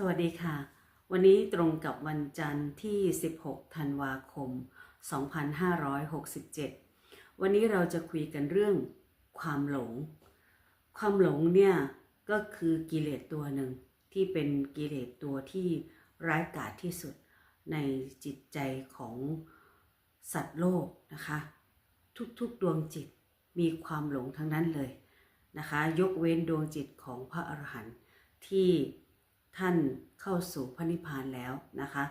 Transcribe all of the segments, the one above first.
สวัสดีค่ะ วันนี้ตรงกับวันจันทร์ที่ 16 ธันวาคม 2567 วันนี้เราจะคุยกันเรื่องความหลง ความหลงเนี่ยก็คือกิเลสตัวหนึ่งที่เป็นกิเลสตัวที่ร้ายกาจที่สุดในจิตใจของสัตว์โลกนะคะ ทุกๆดวงจิตมีความหลงทั้งนั้นเลยนะคะ ยกเว้นดวงจิตของพระอรหันต์ที่ ท่านเข้าสู่พระนิพพานแล้วนะคะ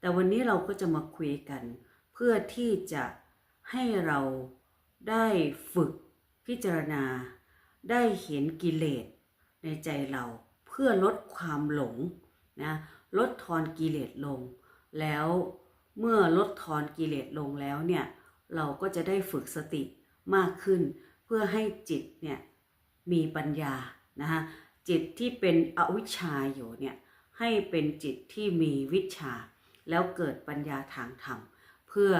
แต่วันนี้เราก็จะมาคุยกัน เพื่อที่จะให้เราได้ฝึกพิจารณา ได้เห็นกิเลสในใจเราเพื่อลดความหลงนะลดทอนกิเลสลง แล้วเมื่อลดทอนกิเลสลงแล้วเนี่ยเราก็จะได้ฝึกสติมากขึ้น เพื่อให้จิตเนี่ยมีปัญญานะคะ จิตที่เป็นอวิชชาอยู่เนี่ยให้เป็นจิตที่มีวิชา แล้วเกิดปัญญาทางธรรม เพื่อ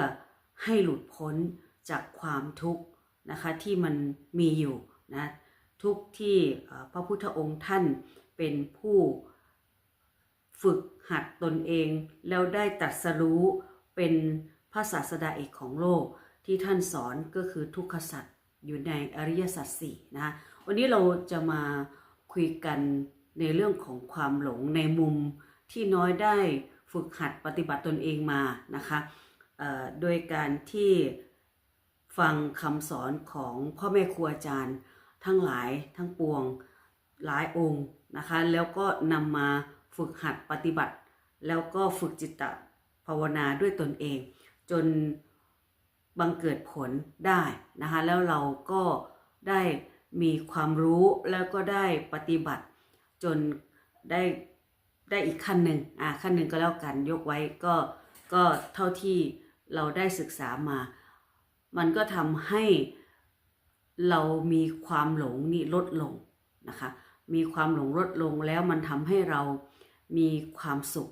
ให้หลุดพ้นจากความทุกข์นะคะที่มันมีอยู่นะทุกที่พระพุทธองค์ท่านเป็นผู้ฝึกหัดตนเอง แล้วได้ตรัสรู้เป็นพระศาสดาเอกของโลกที่ท่านสอนก็คือทุกขสัจอยู่ในอริยสัจสี่นะวันนี้เราจะมา คุยกันในเรื่องของความหลงในมุมที่น้อยได้ฝึกหัดปฏิบัติตนเองมานะคะโดยการที่ฟังคำสอนของพ่อแม่ครูอาจารย์ ทั้งหลายทั้งปวงหลายองค์นะคะแล้วก็นำมาฝึกหัดปฏิบัติ แล้วก็ฝึกจิตตภาวนาด้วยตนเอง จนบังเกิดผลได้นะคะแล้วเราก็ได้ มีความรู้แล้วก็ได้ปฏิบัติจนได้ได้อีกขั้นหนึ่งอ่าขั้นหนึ่งก็แล้วกันยกไว้ก็ก็เท่าที่เราได้ศึกษามา มันก็ทำให้เรามีความหลงนี่ลดลงนะคะ มีความหลงลดลงแล้วมันทำให้เรามีความสุข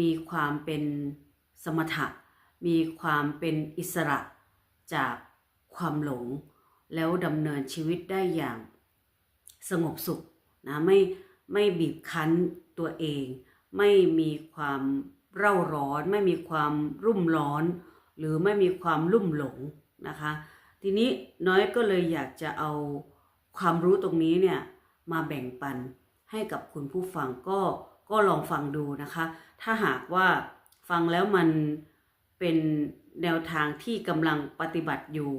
มีความเป็นสมถะ มีความเป็นอิสระจากความหลง แล้วดำเนินชีวิตได้อย่างสงบสุขนะไม่ไม่บีบคั้นตัวเอง ไม่มีความเร่าร้อน ไม่มีความรุ่มร้อน หรือไม่มีความลุ่มหลงนะคะ ทีนี้น้อยก็เลยอยากจะเอาความรู้ตรงนี้เนี่ยมาแบ่งปันให้กับคุณผู้ฟังก็ก็ลองฟังดูนะคะ ถ้าหากว่าฟังแล้วมันเป็นแนวทางที่กำลังปฏิบัติอยู่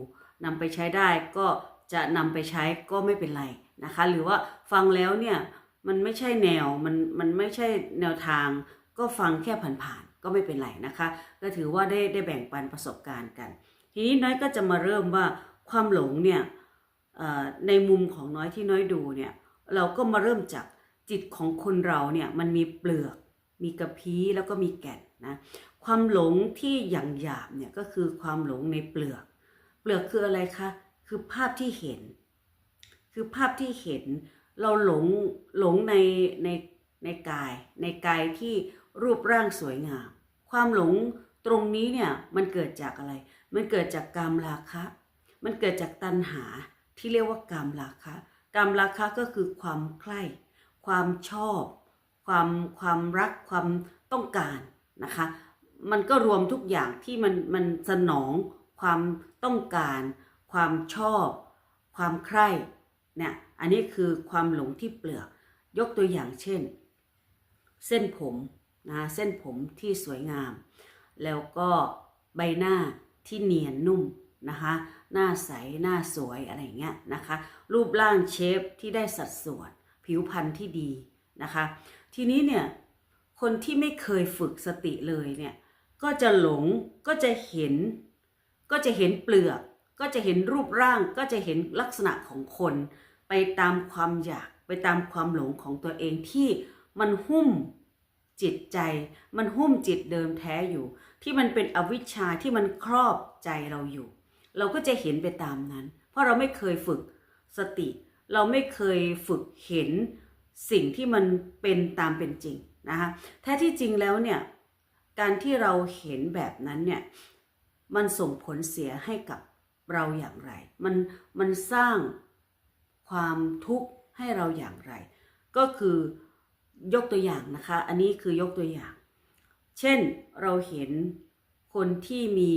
นำไปใช้ได้ก็จะนำไปใช้ก็ไม่เป็นไรนะคะ หรือว่าฟังแล้วเนี่ยมันไม่ใช่แนวมันมันไม่ใช่แนวทาง ก็ฟังแค่ผ่านๆก็ไม่เป็นไรนะคะ ก็ถือว่าได้ได้แบ่งปันประสบการณ์กัน ทีนี้น้อยก็จะมาเริ่มว่าความหลงเนี่ยในมุมของน้อยที่น้อยดูเนี่ยเราก็มาเริ่มจากจิตของคนเราเนี่ยมันมีเปลือก มีกระพี้แล้วก็มีแก่นนะความหลงที่อย่างหยาบเนี่ยก็คือความหลงในเปลือก เปลือกคืออะไรคะ คือภาพที่เห็น คือภาพที่เห็น เราหลงหลงในในในกาย ในกายที่รูปร่างสวยงาม ความหลงตรงนี้เนี่ยมันเกิดจากอะไร มันเกิดจากกามราคะ มันเกิดจากตัณหาที่เรียกว่ากามราคะ กามราคะก็คือความใคร่ ความชอบ ความความรัก ความต้องการนะคะ มันก็รวมทุกอย่างที่มันมันสนอง ความต้องการ ความชอบ ความใคร่เนี่ยอันนี้คือความหลงที่เปลือก ยกตัวอย่างเช่น เส้นผมนะเส้นผมที่สวยงาม แล้วก็ใบหน้าที่เนียนนุ่มนะคะหน้าใสหน้าสวยอะไรเงี้ยนะคะรูปร่างเชฟที่ได้สัดส่วน ผิวพรรณที่ดีนะคะทีนี้เนี่ยคนที่ไม่เคยฝึกสติเลยเนี่ยก็จะหลงก็จะเห็น ก็จะเห็นเปลือก ก็จะเห็นรูปร่าง ก็จะเห็นลักษณะของคน ไปตามความอยาก ไปตามความหลงของตัวเองที่มันหุ้มจิตใจ มันหุ้มจิตเดิมแท้อยู่ ที่มันเป็นอวิชชาที่มันครอบใจเราอยู่ เราก็จะเห็นไปตามนั้น เพราะเราไม่เคยฝึกสติ เราไม่เคยฝึกเห็นสิ่งที่มันเป็นตามเป็นจริงนะคะแท้ที่จริงแล้วเนี่ย การที่เราเห็นแบบนั้นเนี่ย มันส่งผลเสียให้กับเราอย่างไร มันมันสร้างความทุกข์ให้เราอย่างไร ก็คือยกตัวอย่างนะคะ อันนี้คือยกตัวอย่าง เช่นเราเห็นคนที่มี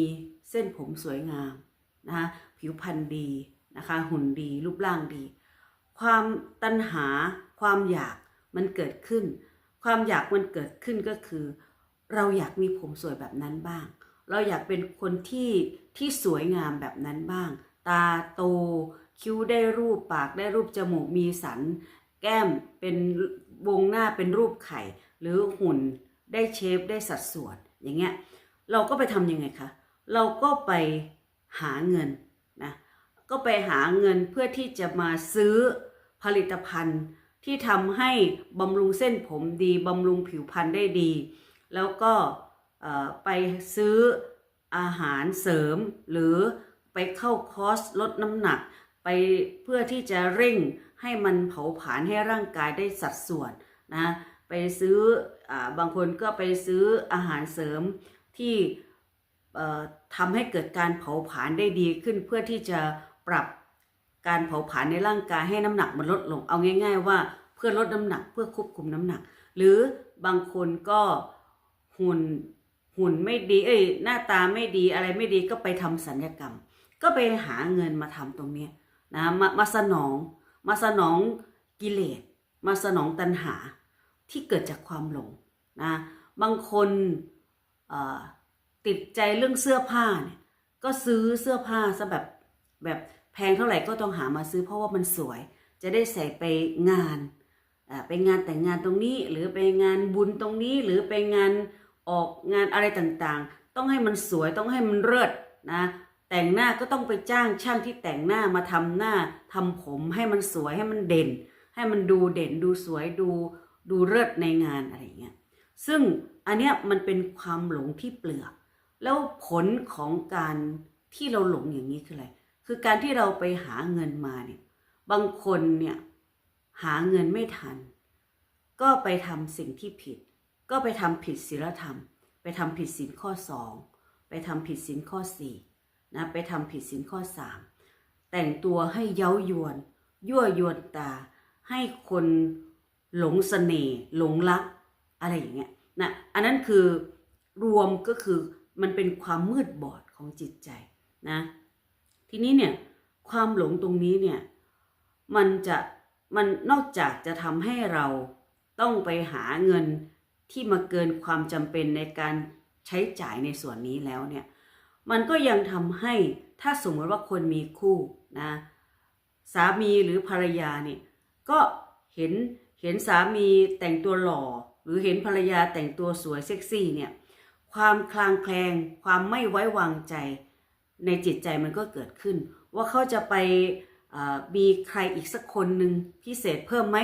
เส้นผมสวยงามนะคะผิวพรรณดีนะคะหุ่นดีรูปร่างดี ความตัณหาความอยากมันเกิดขึ้น ความอยากมันเกิดขึ้นก็คือ เราอยากมีผมสวยแบบนั้นบ้าง เราอยากเป็นคนที่ที่สวยงามแบบนั้นบ้าง ตาโต คิ้วได้รูปปากได้รูปจมูกมีสัน แก้มเป็นวงหน้าเป็นรูปไข่ หรือหุ่นได้เชฟได้สัดส่วน อย่างเงี้ยเราก็ไปทำยังไงคะเราก็ไปหาเงินนะก็ไปหาเงินเพื่อที่จะมาซื้อผลิตภัณฑ์ที่ทำให้บำรุงเส้นผมดีบำรุงผิวพรรณได้ดี แล้วก็ ไปซื้ออาหารเสริม หรือไปเข้าคอร์สลดน้ำหนัก ไปเพื่อที่จะเร่งให้มันเผาผลาญให้ร่างกายได้สัดส่วนนะไปซื้ออบางคนก็ไปซื้ออาหารเสริมที่ทำให้เกิดการเผาผลาญได้ดีขึ้น เพื่อที่จะปรับการเผาผลาญในร่างกายให้น้ำหนักมันลดลงเอาง่าย ๆ ว่าเพื่อลดน้ำหนักเพื่อควบคุมน้ำหนัก หรือบางคนก็หุ่น หุ่นไม่ดี เอ้ยหน้าตาไม่ดีอะไรไม่ดีก็ไปทำสัญญกรรม ก็ไปหาเงินมาทำตรงเนี้ยนะมามาสนอง มาสนองกิเลส มาสนองตัณหาที่เกิดจากความหลงนะบางคนติดใจเรื่องเสื้อผ้าเนี่ยก็ซื้อเสื้อผ้าซะแบบแบบแพงเท่าไหร่ก็ต้องหามาซื้อเพราะว่ามันสวย จะได้ใส่ไปงานไปงานแต่งงานตรงนี้ หรือไปงานบุญตรงนี้หรือไปงาน ออกงานอะไรต่างๆ ต้องให้มันสวยต้องให้มันเลิศนะ แต่งหน้าก็ต้องไปจ้างช่างที่แต่งหน้ามาทำหน้าทำผมให้มันสวยให้มันเด่น ให้มันดูเด่นดูสวยดูดูเลิศในงานอะไรเงี้ยซึ่งอันเนี้ยมันเป็นความหลงที่เปลือก แล้วผลของการที่เราหลงอย่างนี้คืออะไร คือการที่เราไปหาเงินมาเนี่ยบางคนเนี่ยหาเงินไม่ทัน ก็ไปทำสิ่งที่ผิด ก็ไปทำผิดศีลธรรม ไปทำผิดศีลข้อสองไปทำผิดศีลข้อสี่นะไปทำผิดศีลข้อสามแต่งตัวให้เย้ายวน ยั่วยวนตา ให้คนหลงเสน่ห์หลงรัก อะไรอย่างเงี้ยนะอันนั้นคือรวมก็คือมันเป็นความมืดบอดของจิตใจนะทีนี้เนี่ยความหลงตรงนี้เนี่ยมันจะมันนอกจากจะทำให้เราต้องไปหาเงิน ที่มาเกินความจำเป็นในการใช้จ่ายในส่วนนี้แล้วเนี่ยมันก็ยังทำให้ถ้าสมมติว่าคนมีคู่นะสามีหรือภรรยาเนี่ยก็เห็นเห็นสามีแต่งตัวหล่อ หรือเห็นภรรยาแต่งตัวสวยเซ็กซี่เนี่ยความคลางแคลงความไม่ไว้วางใจในจิตใจมันก็เกิดขึ้น ว่าเขาจะไปมีใครอีกสักคนหนึ่งพิเศษเพิ่มไหม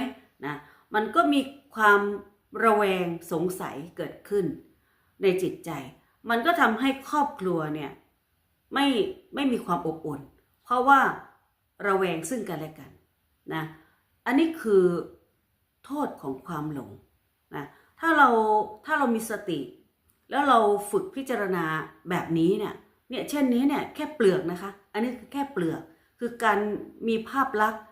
นะมันก็มีความ ระแวงสงสัยเกิดขึ้น ในจิตใจ มันก็ทำให้ครอบครัวเนี่ยไม่ไม่มีความอบอุ่น เพราะว่าระแวงซึ่งกันและกันนะอันนี้คือโทษของความหลงนะถ้าเราถ้าเรามีสติ แล้วเราฝึกพิจารณาแบบนี้เนี่ยเนี่ยเช่นนี้เนี่ยแค่เปลือกนะคะ อันนี้คือแค่เปลือก คือการมีภาพลักษณ์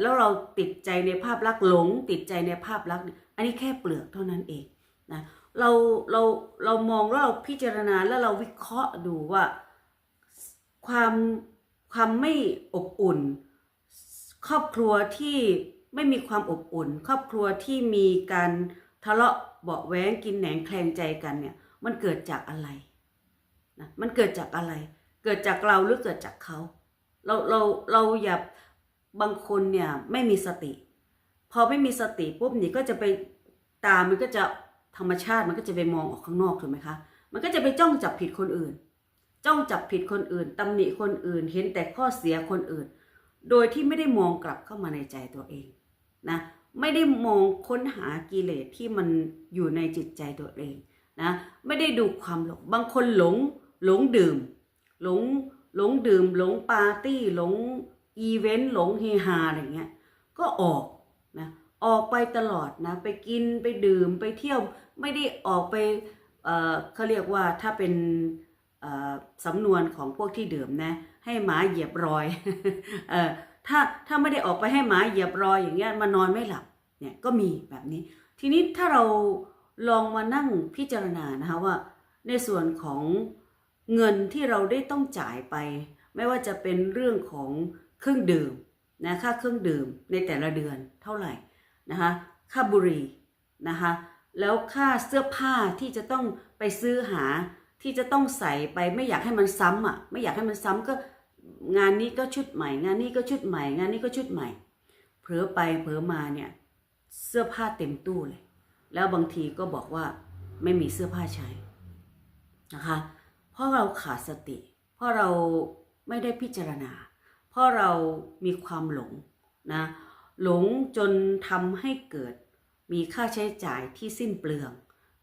แล้วเราติดใจในภาพลักษณ์หลง ติดใจในภาพลักษณ์ อันนี้แค่เปลือกเท่านั้นเองนะเราเราเรามองแล้วเราพิจารณาแล้วเราวิเคราะห์ดูว่าความความไม่อบอุ่น ครอบครัวที่ไม่มีความอบอุ่น ครอบครัวที่มีการทะเลาะเบาะแว้งกินแหนงแคลงใจกันเนี่ยมันเกิดจากอะไรนะมันเกิดจากอะไร เกิดจากเราหรือเกิดจากเขาเราเราเราอย่าบางคนเนี่ยไม่มีสติ พอไม่มีสติปุ๊บนี่ก็จะไป ตามันก็จะธรรมชาติมันก็จะไปมองออกข้างนอกถูกไหมคะ มันก็จะไปจ้องจับผิดคนอื่น จ้องจับผิดคนอื่นตำหนิคนอื่น เห็นแต่ข้อเสียคนอื่น โดยที่ไม่ได้มองกลับเข้ามาในใจตัวเองนะ ไม่ได้มองค้นหากิเลสที่มันอยู่ในจิตใจตัวเองนะ ไม่ได้ดูความหลง บางคนหลงหลงดื่ม หลงหลงดื่ม หลงปาร์ตี้ หลงอีเวนต์ หลงเฮฮาอะไรเงี้ย ก็ออกนะ ออกไปตลอดนะไปกินไปดื่มไปเที่ยวไม่ได้ออกไปเออเขาเรียกว่าถ้าเป็นสำนวนของพวกที่ดื่มนะให้หมาเหยียบรอยเออถ้าถ้าไม่ได้ออกไปให้หมาเหยียบรอยอย่างเงี้ยมานอนไม่หลับเนี่ยก็มีแบบนี้ ทีนี้ถ้าเราลองมานั่งพิจารณานะคะว่า ในส่วนของเงินที่เราได้ต้องจ่ายไป ไม่ว่าจะเป็นเรื่องของเครื่องดื่มนะค่าเครื่องดื่มในแต่ละเดือนเท่าไหร่ นะคะค่าบุหรี่นะคะแล้วค่าเสื้อผ้าที่จะต้องไปซื้อหาที่จะต้องใส่ไปไม่อยากให้มันซ้ำอะไม่อยากให้มันซ้ำก็งานนี้ก็ชุดใหม่ งานนี้ก็ชุดใหม่ งานนี้ก็ชุดใหม่ เผลอไปเผลอมาเนี่ยเสื้อผ้าเต็มตู้เลย แล้วบางทีก็บอกว่าไม่มีเสื้อผ้าใช้นะคะเพราะเราขาดสติ เพราะเราไม่ได้พิจารณา เพราะเรามีความหลงนะ หลงจนทำให้เกิด มีค่าใช้จ่ายที่สิ้นเปลือง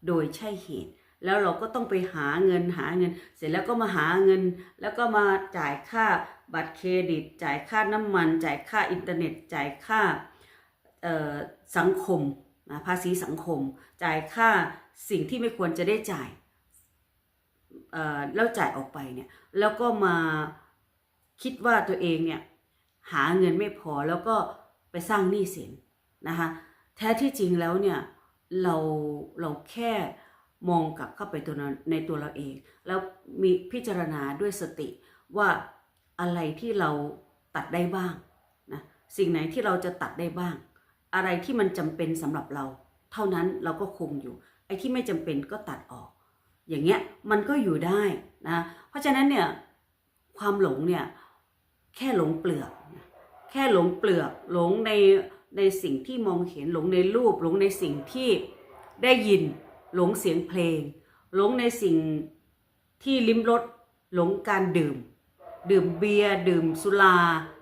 โดยใช่เหตุ แล้วเราก็ต้องไปหาเงินหาเงิน เสร็จแล้วก็มาหาเงิน แล้วก็มาจ่ายค่าบัตรเครดิต จ่ายค่าน้ำมัน จ่ายค่าอินเทอร์เน็ต จ่ายค่าสังคมนะภาษีสังคม จ่ายค่าสิ่งที่ไม่ควรจะได้จ่ายแล้วจ่ายออกไปเนี่ยแล้วก็มาคิดว่าตัวเองเนี่ยหาเงินไม่พอแล้วก็ ไปสร้างหนี้สินนะคะแท้ที่จริงแล้วเนี่ยเราเราแค่มองกลับเข้าไปตัวในตัวเราเอง แล้วมีพิจารณาด้วยสติว่าอะไรที่เราตัดได้บ้างนะสิ่งไหนที่เราจะตัดได้บ้าง อะไรที่มันจำเป็นสำหรับเรา เท่านั้นเราก็คงอยู่ ไอ้ที่ไม่จำเป็นก็ตัดออก อย่างเงี้ยมันก็อยู่ได้นะเพราะฉะนั้นเนี่ยความหลงเนี่ยแค่หลงเปลือกนะ แค่หลงเปลือกหลงในในสิ่งที่มองเห็นหลงในรูป หลงในสิ่งที่ได้ยิน หลงเสียงเพลง หลงในสิ่งที่ลิ้มรสหลงการดื่ม ดื่มเบียร์ดื่มสุรา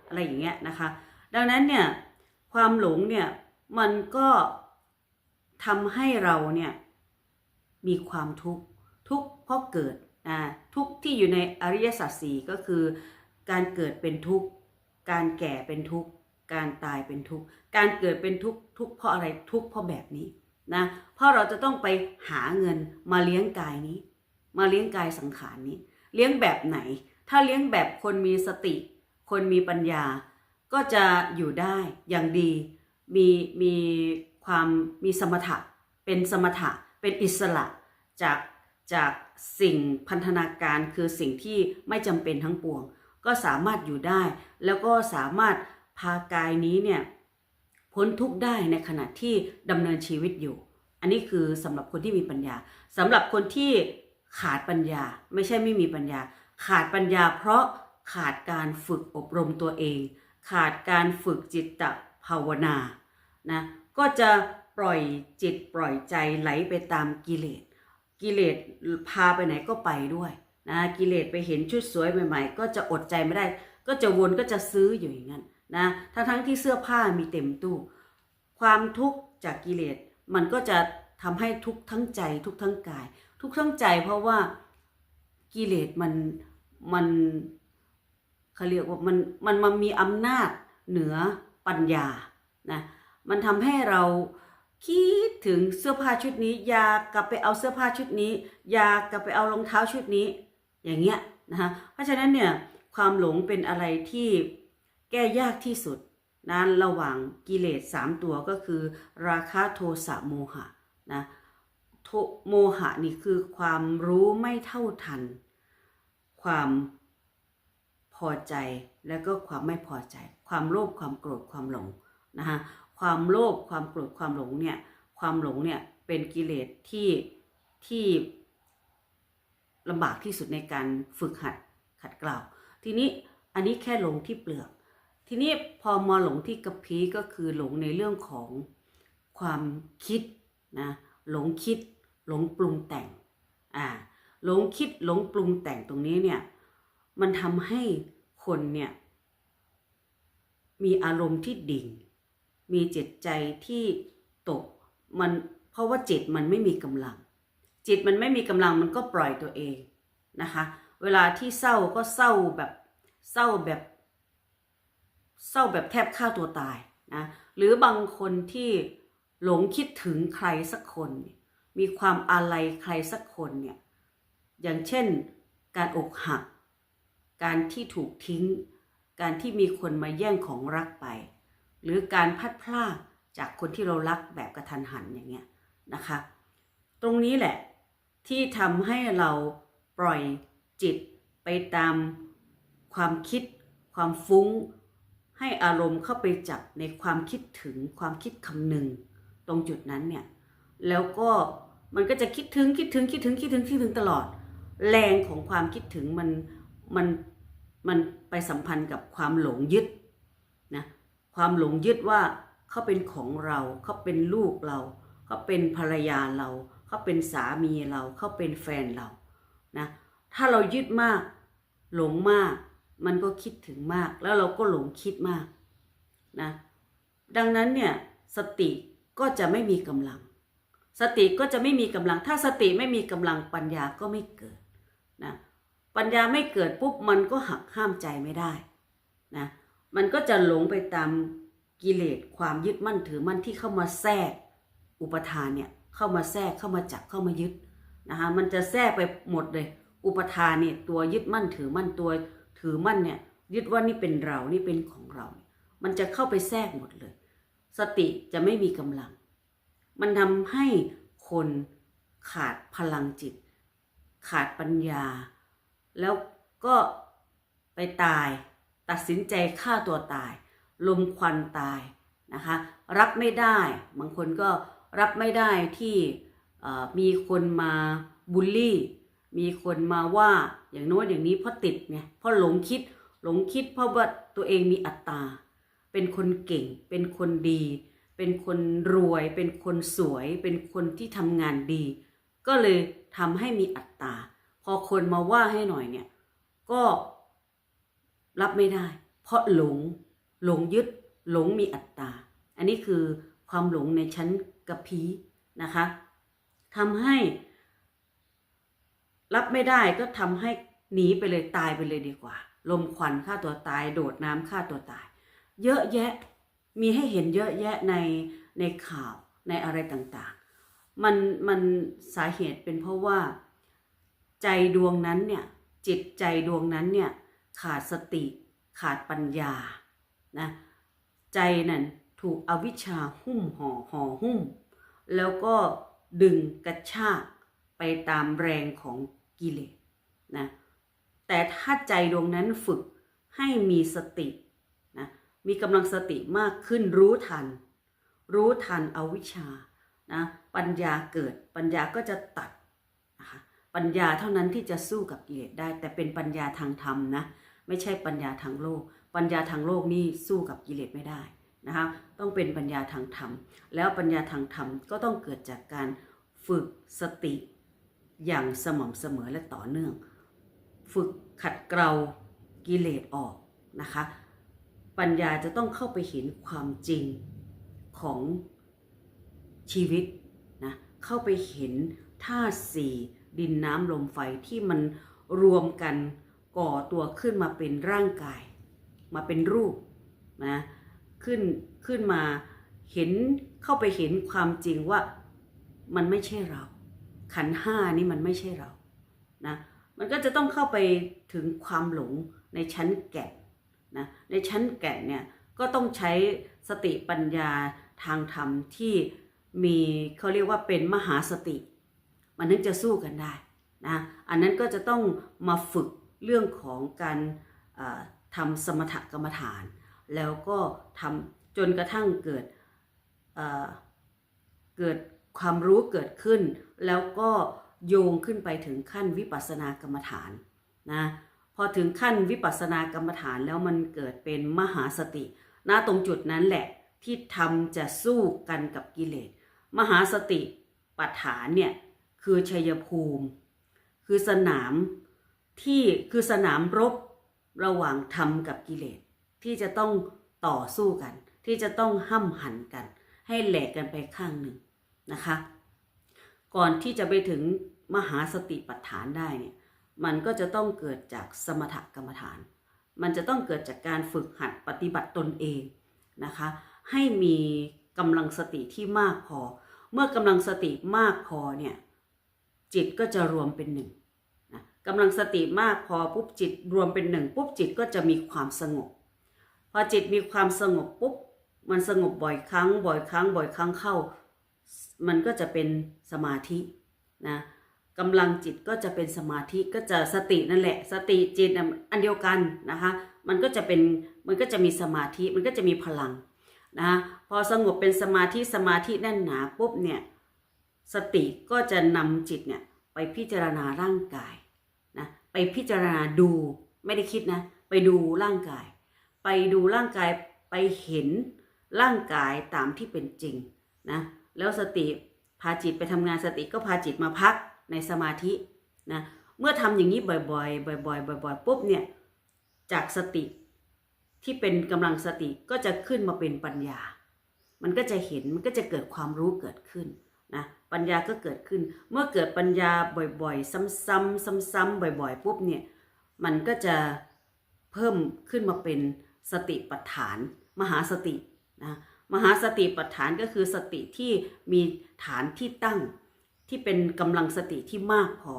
อะไรอย่างเงี้ยนะคะ ดังนั้นเนี่ยความหลงเนี่ยมันก็ทำให้เราเนี่ยมีความทุกข์ทุกข์เพราะเกิดอ่าทุกข์ที่อยู่ในอริยสัจสี่ก็คือการเกิดเป็นทุกข์ การแก่เป็นทุกข์ การตายเป็นทุกข์ การเกิดเป็นทุกข์ทุกข์เพราะอะไรทุกข์เพราะแบบนี้นะ เพราะเราจะต้องไปหาเงินมาเลี้ยงกายนี้ มาเลี้ยงกายสังขารนี้ เลี้ยงแบบไหน ถ้าเลี้ยงแบบคนมีสติ คนมีปัญญา ก็จะอยู่ได้อย่างดี มีมีความมีสมถะ เป็นสมถะ เป็นอิสระจากจากสิ่งพันธนาการคือสิ่งที่ไม่จำเป็นทั้งปวง ก็สามารถอยู่ได้ แล้วก็สามารถพากายนี้เนี่ยพ้นทุกข์ได้ในขณะที่ดำเนินชีวิตอยู่ อันนี้คือสำหรับคนที่มีปัญญาสำหรับคนที่ขาดปัญญาไม่ใช่ไม่มีปัญญา ขาดปัญญาเพราะขาดการฝึกอบรมตัวเอง ขาดการฝึกจิตตภาวนานะก็จะปล่อยจิตปล่อยใจไหลไปตามกิเลส กิเลสพาไปไหนก็ไปด้วย นะกิเลสไปเห็นชุดสวยใหม่ ๆ ก็จะอดใจไม่ได้ ก็จะวนก็จะซื้ออยู่อย่างนั้นนะทั้งทั้งๆที่เสื้อผ้ามีเต็มตู้ ความทุกข์จากกิเลสมันก็จะทำให้ทุกทั้งใจทุกทั้งกาย ทุกทั้งใจเพราะว่ากิเลสมันมันเขาเรียกว่ามันมันมันมีอำนาจเหนือปัญญานะมันทำให้เราคิดถึงเสื้อผ้าชุดนี้ อยากกลับไปเอาเสื้อผ้าชุดนี้ อยากกลับไปเอารองเท้าชุดนี้ อย่างเงี้ยนะคะเพราะฉะนั้นเนี่ยความหลงเป็นอะไรที่แก้ยากที่สุดนะระหว่างกิเลสสามตัวก็คือ ราคะโทสะโมหะนะโทโมหะนี่คือความรู้ไม่เท่าทัน ความพอใจแล้วก็ความไม่พอใจ ความโลภความโกรธความหลงนะคะความโลภความโกรธความหลงเนี่ยความหลงเนี่ยเป็นกิเลสที่ที่ ลำบากที่สุดในการฝึกหัดขัดเกลาทีนี้อันนี้แค่หลงที่เปลือก ทีนี้พอมาหลงที่กระพีก็คือหลงในเรื่องของความคิดนะหลงคิดหลงปรุงแต่งอ่าหลงคิดหลงปรุงแต่งตรงนี้เนี่ยมันทำให้คนเนี่ยมีอารมณ์ที่ดิ่ง มีจิตใจที่ตกมันเพราะว่าจิตมันไม่มีกำลัง จิตมันไม่มีกำลังมันก็ปล่อยตัวเองนะคะ เวลาที่เศร้าก็เศร้าแบบเศร้าแบบ เศร้าแบบแทบฆ่าตัวตายนะหรือบางคนที่หลงคิดถึงใครสักคน มีความอาลัยใครสักคนเนี่ยอย่างเช่นการอกหัก การที่ถูกทิ้ง การที่มีคนมาแย่งของรักไป หรือการพัดพลาดจากคนที่เรารักแบบกระทันหันอย่างเงี้ยนะคะ ตรงนี้แหละ ที่ทำให้เราปล่อยจิตไปตามความคิด ความฟุ้ง ให้อารมณ์เข้าไปจับในความคิดถึงความคิดคำหนึ่ง ตรงจุดนั้นเนี่ย แล้วก็มันก็จะคิดถึงคิดถึงคิดถึงคิดถึงคิดถึงตลอด แรงของความคิดถึงมันมันมันไปสัมพันธ์กับความหลงยึดนะความหลงยึดว่าเขาเป็นของเราเขาเป็นลูกเราเขาเป็นภรรยาเรา เขาเป็นสามีเราเขาเป็นแฟนเรานะถ้าเรายึดมาก หลงมาก มันก็คิดถึงมาก แล้วเราก็หลงคิดมากนะดังนั้นเนี่ยสติก็จะไม่มีกำลัง สติก็จะไม่มีกำลัง ถ้าสติไม่มีกำลังปัญญาก็ไม่เกิดนะปัญญาไม่เกิดปุ๊บมันก็หักห้ามใจไม่ได้นะมันก็จะหลงไปตามกิเลสความยึดมั่นถือมั่นที่เข้ามาแทรกอุปทานเนี่ย เข้ามาแทรกเข้ามาจับเข้ามายึดนะคะมันจะแทรกไปหมดเลย อุปทานเนี่ยตัวยึดมั่นถือมั่นตัวถือมั่นเนี่ยยึดว่านี่เป็นเรานี่เป็นของเรา มันจะเข้าไปแทรกหมดเลย สติจะไม่มีกำลัง มันทำให้คนขาดพลังจิต ขาดปัญญา แล้วก็ไปตาย ตัดสินใจฆ่าตัวตาย ลมควันตายนะคะ รับไม่ได้ บางคนก็ รับไม่ได้ที่มีคนมาบูลลี่ มีคนมาว่าอย่างโน้นอย่างนี้เพราะติดไงเพราะหลงคิดหลงคิดเพราะว่าตัวเองมีอัตตา เป็นคนเก่ง เป็นคนดี เป็นคนรวย เป็นคนสวย เป็นคนที่ทำงานดี ก็เลยทำให้มีอัตตา พอคนมาว่าให้หน่อยเนี่ยก็รับไม่ได้ เพราะหลงหลงยึดหลงมีอัตตา อันนี้คือความหลงในชั้น กระพีนะคะทำให้ รับไม่ได้ก็ทำให้หนีไปเลยตายไปเลยดีกว่า ลมควันฆ่าตัวตาย โดดน้ำฆ่าตัวตาย เยอะแยะมีให้เห็นเยอะแยะในในข่าวในอะไรต่างๆ มันมันสาเหตุเป็นเพราะว่า ใจดวงนั้นเนี่ยจิตใจดวงนั้นเนี่ยขาดสติขาดปัญญานะใจนั่น ถูกอวิชชาหุ้มห่อห่อหุ้ม แล้วก็ดึงกระชากไปตามแรงของกิเลสนะแต่ถ้าใจดวงนั้นฝึกให้มีสตินะมีกำลังสติมากขึ้นรู้ทัน รู้ทันอวิชชานะปัญญาเกิดปัญญาก็จะตัดนะคะปัญญาเท่านั้นที่จะสู้กับกิเลสได้ แต่เป็นปัญญาทางธรรมนะไม่ใช่ปัญญาทางโลก ปัญญาทางโลกนี่สู้กับกิเลสไม่ได้ นะคะต้องเป็นปัญญาทางธรรม แล้วปัญญาทางธรรมก็ต้องเกิดจากการฝึกสติอย่างสม่ำเสมอและต่อเนื่อง ฝึกขัดเกลากิเลสออกนะคะปัญญาจะต้องเข้าไปเห็นความจริงของชีวิตนะเข้าไปเห็นธาตุสี่ดินน้ำลมไฟที่มันรวมกันก่อตัวขึ้นมาเป็นร่างกาย มาเป็นรูปนะ ขึ้นขึ้นมาเห็นเข้าไปเห็นความจริงว่ามันไม่ใช่เรา ขันห้านี่มันไม่ใช่เรานะมันก็จะต้องเข้าไปถึงความหลงในชั้นแก่นนะในชั้นแก่นเนี่ยก็ต้องใช้สติปัญญาทางธรรมที่มีเขาเรียกว่าเป็นมหาสติ มันนึกจะสู้กันได้นะอันนั้นก็จะต้องมาฝึกเรื่องของการทำสมถกรรมฐาน แล้วก็ทำจนกระทั่งเกิดเเกิดความรู้เกิดขึ้น แล้วก็โยงขึ้นไปถึงขั้นวิปัสสนากรรมฐานนะพอถึงขั้นวิปัสสนากรรมฐานแล้วมันเกิดเป็นมหาสติณตรงจุดนั้นแหละที่ทำจะสู้กันกับกิเลส มหาสติปัฏฐานเนี่ยคือชัยภูมิ คือสนามที่คือสนามรบระหว่างธรรมกับกิเลส ที่จะต้องต่อสู้กัน ที่จะต้องห้ำหันกัน ให้แหลกกันไปข้างหนึ่งนะคะ ก่อนที่จะไปถึงมหาสติปัฏฐานได้เนี่ยมันก็จะต้องเกิดจากสมถกรรมฐาน มันจะต้องเกิดจากการฝึกหัดปฏิบัติตนเองนะคะ ให้มีกำลังสติที่มากพอ เมื่อกำลังสติมากพอเนี่ยจิตก็จะรวมเป็นหนึ่งนะกำลังสติมากพอปุ๊บจิตรวมเป็นหนึ่งปุ๊บจิตก็จะมีความสงบ อจิตมีความสงบปุ๊บมันสงบบ่อยครั้ง บ่อยครั้ง บ่อยครั้งเข้า มันก็จะเป็นสมาธินะกำลังจิตก็จะเป็นสมาธิก็จะสตินั่นแหละ สติจิตอันเดียวกันนะคะ มันก็จะเป็นมันก็จะมีสมาธิมันก็จะมีพลังนะพอสงบเป็นสมาธิสมาธิแน่นหนาปุ๊บเนี่ยสติก็จะนำจิตเนี่ยไปพิจารณาร่างกายนะไปพิจารณาดูไม่ได้คิดนะไปดูร่างกาย ไปดูร่างกายไปเห็นร่างกายตามที่เป็นจริงนะแล้วสติพาจิตไปทำงานสติก็พาจิตมาพักในสมาธินะเมื่อทำอย่างนี้บ่อยๆ บ่อยๆ บ่อยๆ ปุ๊บเนี่ยจากสติที่เป็นกำลังสติก็จะขึ้นมาเป็นปัญญา มันก็จะเห็นมันก็จะเกิดความรู้เกิดขึ้นนะปัญญาก็เกิดขึ้น เมื่อเกิดปัญญาบ่อยๆ ซ้ำๆซ้ำๆบ่อยๆ ปุ๊บเนี่ยมันก็จะเพิ่มขึ้นมาเป็น สติปัฏฐาน มหาสตินะมหาสติปัฏฐานก็คือสติที่มีฐานที่ตั้งที่เป็นกำลังสติที่มากพอ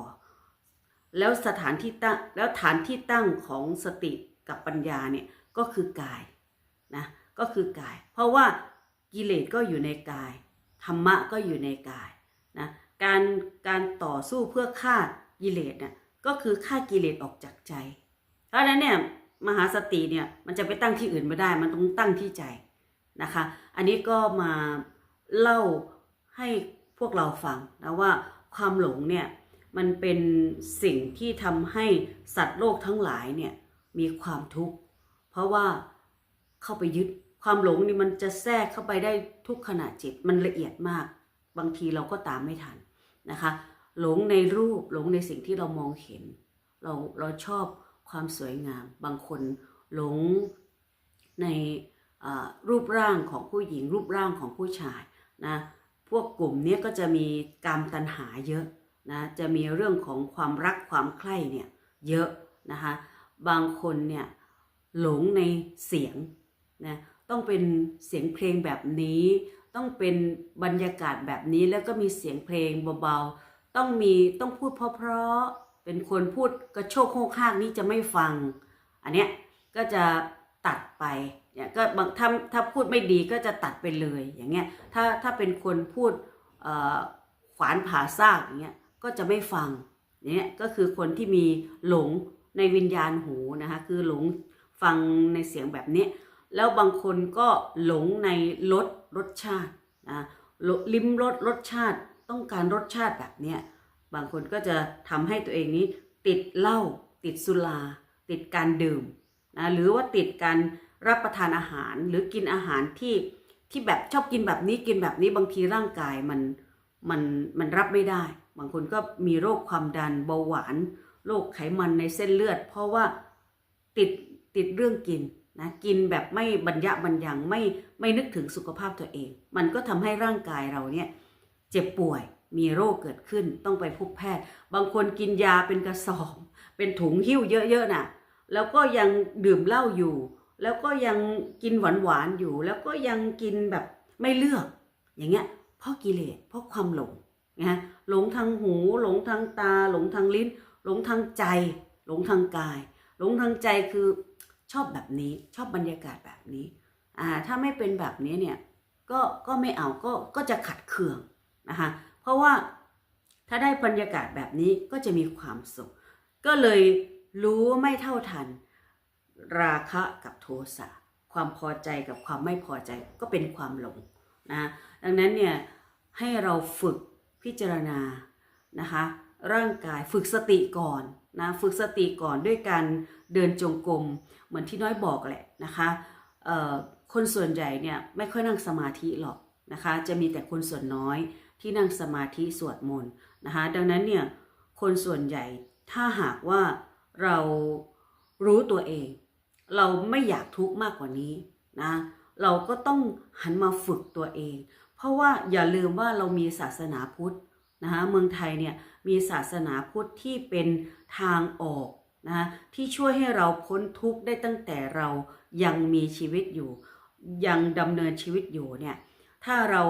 แล้วสถานที่ตั้งแล้วฐานที่ตั้งของสติกับปัญญาเนี่ยก็คือกายนะก็คือกาย เพราะว่ากิเลสก็อยู่ในกาย ธรรมะก็อยู่ในกายนะการการต่อสู้เพื่อฆ่ากิเลสน่ะก็คือฆ่ากิเลสออกจากใจ เพราะฉะนั้นเนี่ย มหาสติเนี่ยมันจะไปตั้งที่อื่นไม่ได้ มันต้องตั้งที่ใจนะคะ อันนี้ก็มาเล่าให้พวกเราฟังนะว่าความหลงเนี่ยมันเป็นสิ่งที่ทำให้สัตว์โลกทั้งหลายเนี่ยมีความทุกข์เพราะว่าเข้าไปยึดความหลงนี่มันจะแทรกเข้าไปได้ทุกขณะจิตมันละเอียดมาก บางทีเราก็ตามไม่ทันนะคะ หลงในรูปหลงในสิ่งที่เรามองเห็น เราเราชอบ ความสวยงาม บางคนหลงในรูปร่างของผู้หญิง รูปร่างของผู้ชายนะพวกกลุ่มเนี้ยก็จะมีกามตัณหาเยอะนะจะมีเรื่องของความรักความใคร่เนี่ยเยอะนะคะบางคนเนี่ยหลงในเสียงนะต้องเป็นเสียงเพลงแบบนี้ ต้องเป็นบรรยากาศแบบนี้แล้วก็มีเสียงเพลงเบาๆ ต้องมีต้องพูดเพราะๆ เป็นคนพูดกระโชกโคกข้างนี่จะไม่ฟัง อันเนี้ยก็จะตัดไปเนี่ยก็บางถ้าถ้าพูดไม่ดีก็จะตัดไปเลยอย่างเงี้ยถ้าถ้าเป็นคนพูดขวานผ่าซากอย่างเงี้ยก็จะไม่ฟังเนี่ยก็คือคนที่มีหลงในวิญญาณหูนะคะคือหลงฟังในเสียงแบบนี้ แล้วบางคนก็หลงในรสรสชาตินะลลิ้มรสรสชาติต้องการรสชาติแบบเนี้ย บางคนก็จะทำให้ตัวเองนี้ติดเหล้าติดสุราติดการดื่มนะหรือว่าติดการรับประทานอาหารหรือกินอาหารที่ที่แบบชอบกินแบบนี้กินแบบนี้บางทีร่างกายมันมันมันรับไม่ได้ บางคนก็มีโรคความดันเบาหวานโรคไขมันในเส้นเลือด เพราะว่าติดติดเรื่องกินนะกินแบบไม่บรรยะบรรยังไม่ไม่นึกถึงสุขภาพตัวเอง มันก็ทำให้ร่างกายเราเนี่ยเจ็บป่วย มีโรคเกิดขึ้นต้องไปพบแพทย์ บางคนกินยาเป็นกระสอบ เป็นถุงหิ้วเยอะๆน่ะ แล้วก็ยังดื่มเหล้าอยู่ แล้วก็ยังกินหวานๆอยู่ แล้วก็ยังกินแบบไม่เลือก อย่างเงี้ยเพราะกิเลสเพราะความหลงนะหลงทางหู หลงทางตา หลงทางลิ้น หลงทางใจ หลงทางกาย หลงทางใจคือชอบแบบนี้ชอบบรรยากาศแบบนี้อ่าถ้าไม่เป็นแบบนี้เนี่ยก็ก็ไม่เอาก็ก็จะขัดเคืองนะคะ ราะว่าถ้าได้บรรยากาศแบบนี้ก็จะมีความสุข ก็เลยรู้ไม่เท่าทัน ราคะกับโทสะความพอใจกับความไม่พอใจก็เป็นความหลงนะดังนั้นเนี่ยให้เราฝึกพิจารณานะคะร่างกายฝึกสติก่อนนะฝึกสติก่อนด้วยการเดินจงกรมเหมือนที่น้อยบอกแหละนะคะคนส่วนใหญ่เนี่ยไม่ค่อยนั่งสมาธิหรอกนะคะจะมีแต่คนส่วนน้อย ที่นั่งสมาธิสวดมนต์นะคะดังนั้นเนี่ยคนส่วนใหญ่ถ้าหากว่าเรารู้ตัวเอง เราไม่อยากทุกข์มากกว่านี้นะเราก็ต้องหันมาฝึกตัวเอง เพราะว่าอย่าลืมว่าเรามีศาสนาพุทธนะคะเมืองไทยเนี่ยมีศาสนาพุทธที่เป็นทางออกนะะที่ช่วยให้เราพ้นทุกข์ได้ตั้งแต่เรายังมีชีวิตอยู่ ยังดำเนินชีวิตอยู่เนี่ย ถ้าเรา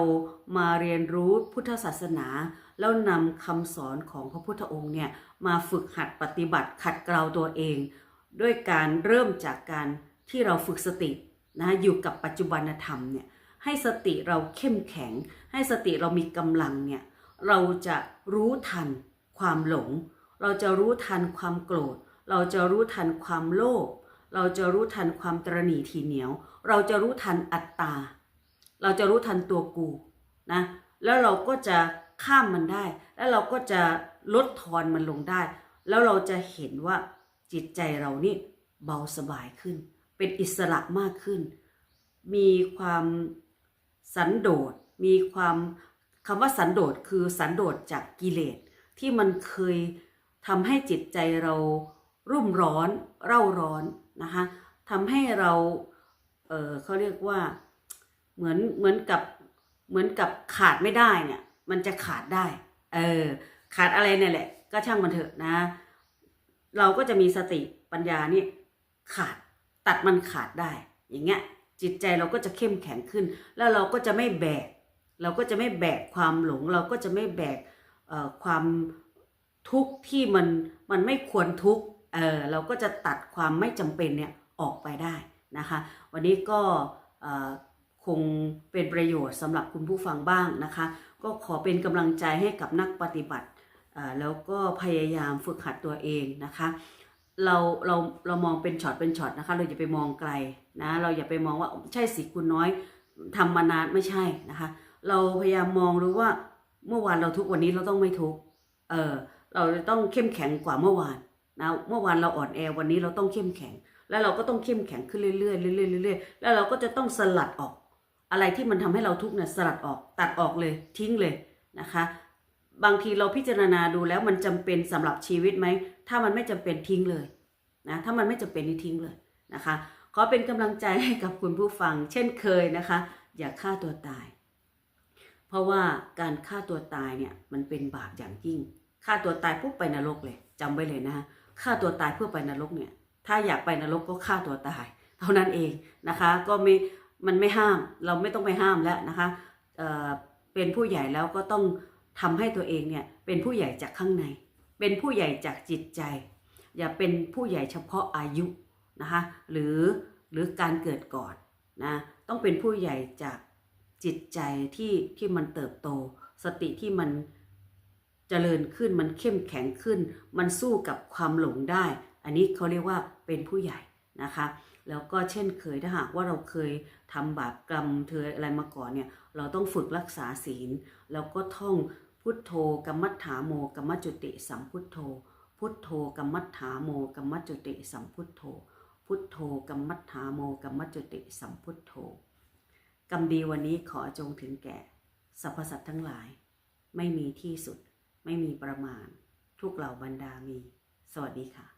มาเรียนรู้พุทธศาสนา แล้วนำคำสอนของพระพุทธองค์เนี่ยมาฝึกหัดปฏิบัติขัดเกลาตัวเอง ด้วยการเริ่มจากการที่เราฝึกสตินะอยู่กับปัจจุบันธรรมเนี่ยให้สติเราเข้มแข็ง ให้สติเรามีกำลังเนี่ยเราจะรู้ทันความหลง เราจะรู้ทันความโกรธ เราจะรู้ทันความโลภเราจะรู้ทันความตรณีทีเหนียว เราจะรู้ทันอัตตา เราจะรู้ทันตัวกูนะแล้วเราก็จะข้ามมันได้ แล้วเราก็จะลดทอนมันลงได้ แล้วเราจะเห็นว่าจิตใจเรานี่เบาสบายขึ้น เป็นอิสระมากขึ้น มีความสันโดษมีความคำว่าสันโดษคือสันโดษจากกิเลสที่มันเคยทำให้จิตใจเรารุ่มร้อน เร่าร้อนนะคะทำให้เราเออเขาเรียกว่า เหมือนเหมือนกับเหมือนกับขาดไม่ได้เนี่ย มันจะขาดได้ เออ ขาดอะไรเนี่ยแหละ ก็ช่างมันเถอะนะ เราก็จะมีสติปัญญานี่ขาดตัดมันขาดได้ อย่างเงี้ย จิตใจเราก็จะเข้มแข็งขึ้น แล้วเราก็จะไม่แบก เราก็จะไม่แบกความหลง เราก็จะไม่แบกเอ่อความทุกข์ที่มันมันไม่ควรทุกข์เออเราก็จะตัดความไม่จำเป็นเนี่ยออกไปได้นะคะ วันนี้ก็เอ่อ คงเป็นประโยชน์สำหรับคุณผู้ฟังบ้างนะคะ ก็ขอเป็นกำลังใจให้กับนักปฏิบัติแล้วก็พยายามฝึกหัดตัวเองนะคะ เราเราเรามองเป็นช็อตเป็นช็อตนะคะ เราอย่าไปมองไกลนะเราอย่าไปมองว่าใช่สิคุณน้อยทำมานานไม่ใช่นะคะ เราพยายามมองรู้ว่าเมื่อวานเราทุกวันนี้เราต้องไม่ทุกเออเราจะต้องเข้มแข็งกว่าเมื่อวานนะเมื่อวานเราอ่อนแอวันนี้เราต้องเข้มแข็ง แล้วเราก็ต้องเข้มแข็งขึ้นเรื่อยๆเรื่อยๆเรื่อยๆแล้วเราก็จะต้องสลัดออก อะไรที่มันทำให้เราทุกข์เนี่ยสลัดออกตัดออกเลยทิ้งเลยนะคะ บางทีเราพิจารณาดูแล้วมันจำเป็นสำหรับชีวิตไหม ถ้ามันไม่จำเป็นทิ้งเลยนะถ้ามันไม่จำเป็นนี่ทิ้งเลยนะคะขอเป็นกำลังใจให้กับคุณผู้ฟัง เช่นเคยนะคะ อย่าฆ่าตัวตาย เพราะว่าการฆ่าตัวตายเนี่ยมันเป็นบาปอย่างยิ่งฆ่าตัวตายปุ๊บไปนรกเลยจำไว้เลยนะคะฆ่าตัวตายเพื่อไปนรกเนี่ยถ้าอยากไปนรกก็ฆ่าตัวตาย เท่านั้นเองนะคะ ก็ไม่ มันไม่ห้าม เราไม่ต้องไปห้ามแล้วนะคะเอ่อเป็นผู้ใหญ่แล้วก็ต้องทำให้ตัวเองเนี่ยเป็นผู้ใหญ่จากข้างใน เป็นผู้ใหญ่จากจิตใจ อย่าเป็นผู้ใหญ่เฉพาะอายุนะคะหรือหรือการเกิดก่อนนะต้องเป็นผู้ใหญ่จากจิตใจที่ที่มันเติบโต สติที่มันเจริญขึ้นมันเข้มแข็งขึ้น มันสู้กับความหลงได้ อันนี้เขาเรียกว่าเป็นผู้ใหญ่นะคะ แล้วก็เช่นเคยถ้าหากว่าเราเคยทำบาปกรรมเธออะไรมาก่อนเนี่ยเราต้องฝึกรักษาศีล แล้วก็ท่องพุทโธกัมมัฏฐาโมกัมมจุติสัมพุทโธ พุทโธกัมมัฏฐาโมกัมมจุติสัมพุทโธ พุทโธกัมมัฏฐาโมกัมมัจจุติสัมพุทโธกรรมดีวันนี้ขอจงถึงแก่สรรพสัตว์ทั้งหลาย ไม่มีที่สุด ไม่มีประมาณ ทุกเหล่าบรรดามี สวัสดีค่ะ